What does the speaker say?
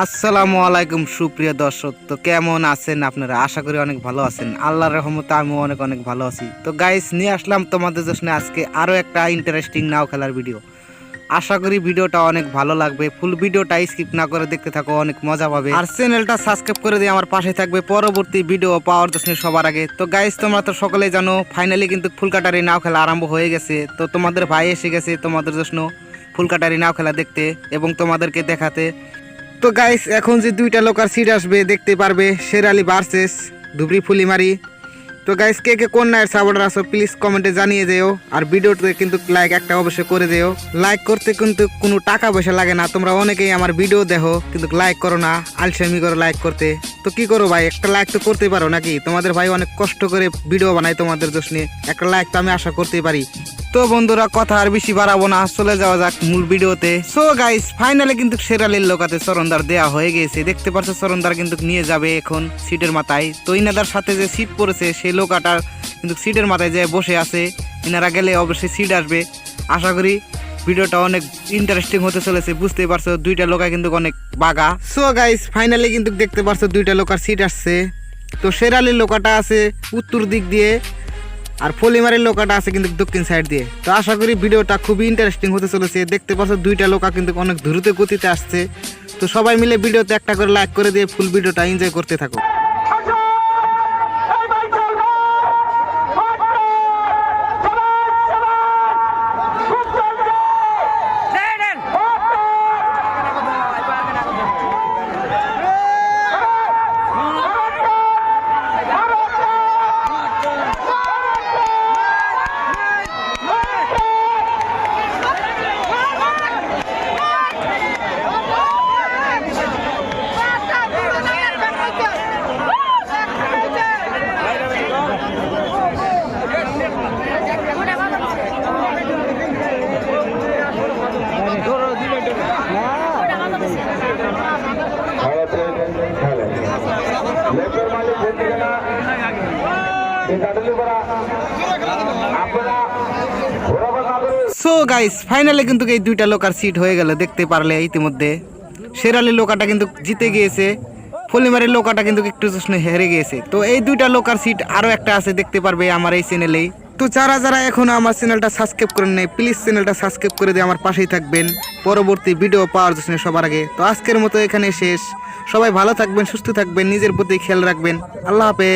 আসসালামু আলাইকুম, সুপ্রিয় দর্শক। তো কেমন আছেন আপনারা? আশা করি অনেক ভালো আছেন। আল্লাহর রহমতে আমিও অনেক অনেক ভালো আছি। তো গাইস নিয়ে আসলাম তোমাদের জন্য আজকে আরও একটা ইন্টারেস্টিং নাও খেলার ভিডিও আশা করি ভিডিওটা অনেক ভালো লাগবে। ফুল ভিডিওটা স্কিপ না করে দেখতে থাকো, অনেক মজা পাবে। আর চ্যানেলটা সাবস্ক্রাইব করে দিয়ে আমার পাশে থাকবে। পরবর্তী ভিডিও পাওয়ার জন্য সবার আগে। তো গাইস তোমরা তো সকলেই জানো ফাইনালি কিন্তু ফুলকাটারি নাও খেলা আরম্ভ হয়ে গেছে। তো তোমাদের ভাই এসে গেছে তোমাদের জন্য ফুলকাটারি নাও খেলা দেখতে এবং তোমাদেরকে দেখাতে। তো গাইস এখন যে দুইটা লোকার সিট আসবে, দেখতে পারবে, শেরালি ভার্সেস ধুবড়ি ফুলিমারি। তো গাইস কে কে কোন নাইট সাপোর্টার আছো প্লিজ কমেন্টে জানিয়ে যেও আর ভিডিওতে কিন্তু লাইক একটা অবশ্যই করে যেও লাইক করতে কিন্তু কোনো টাকা পয়সা লাগে না, তোমরা অনেকেই আমার ভিডিও দেখো, কিন্তু লাইক করো না, আলসামি করো লাইক করতে। তো কি করো ভাই, একটা লাইক তো করতে পারো নাকি? তোমাদের ভাই অনেক কষ্ট করে ভিডিও বানাই তোমাদের জন্য একটা লাইক তো আমি আশা করতেই পারি। তো বন্ধুরা, কথা আর বেশি বাড়াবো না। চলে যাওয়া যাক মূল ভিডিওতে। সো গাইস ফাইনালে কিন্তু শেরালির লোকাতে চরণদার দেয়া হয়ে গেছে। দেখতে পাচ্ছ চরণদার কিন্তু নিয়ে যাবে এখন সিটের মাথায়। তো ইনাদার সাথে যে সিট পড়েছে সেই লোকাটার কিন্তু সিটের মাথায় যে বসে আছে, ইনারা গেলে অবশ্যই সিট আসবে। আশা করি ভিডিওটা অনেক ইন্টারেস্টিং হতে চলেছে, বুঝতেই পারছ, দুইটা লোকা কিন্তু অনেক বাগা সো গাইস ফাইনালি কিন্তু দেখতে পারছ, দুইটা লোকার সিট আসছে। তো শেরালির লোকাটা আছে উত্তর দিক দিয়ে। আর ফলিমারের লোকাটা আছে কিন্তু দক্ষিণ সাইড দিয়ে। তো আশা করি ভিডিওটা খুবই ইন্টারেস্টিং হতে চলেছে। দেখতে পাচ্ছ দুইটা লোকা কিন্তু অনেক দ্রুত গতিতে আসছে। তো সবাই মিলে ভিডিওতে একটা করে লাইক করে দিয়ে ফুল ভিডিওটা এনজয় করতে থাকো ভারতের খেলে লেকের মালিক বলতে গেলে এই কাটলি করা আপনারা ঘোরাফেরা না করে সো গাইস ফাইনালে কিন্তু এই দুইটা লোকার সিট হয়ে গেল, দেখতে পারলে ইতিমধ্যে। শেরালি লোকাটা কিন্তু জিতে গিয়েছে, ফলিমারের লোকাটা কিন্তু একটু জন্য হেরে গিয়েছে। তো এই দুইটা লোকার সিট আরও একটা আছে, দেখতে পারবে আমার এই চ্যানেলেই তো যারা যারা এখনও আমার চ্যানেলটা সাবস্ক্রাইব করেন নাই প্লিজ চ্যানেলটা সাবস্ক্রাইব করে দিয়ে আমার পাশেই থাকবেন। পরবর্তী ভিডিও পাওয়ার জন্য সবার আগে। তো আজকের মতো এখানে শেষ। সবাই ভালো থাকবেন, সুস্থ থাকবেন, নিজের প্রতি খেয়াল রাখবেন। আল্লাহ হাফেজ।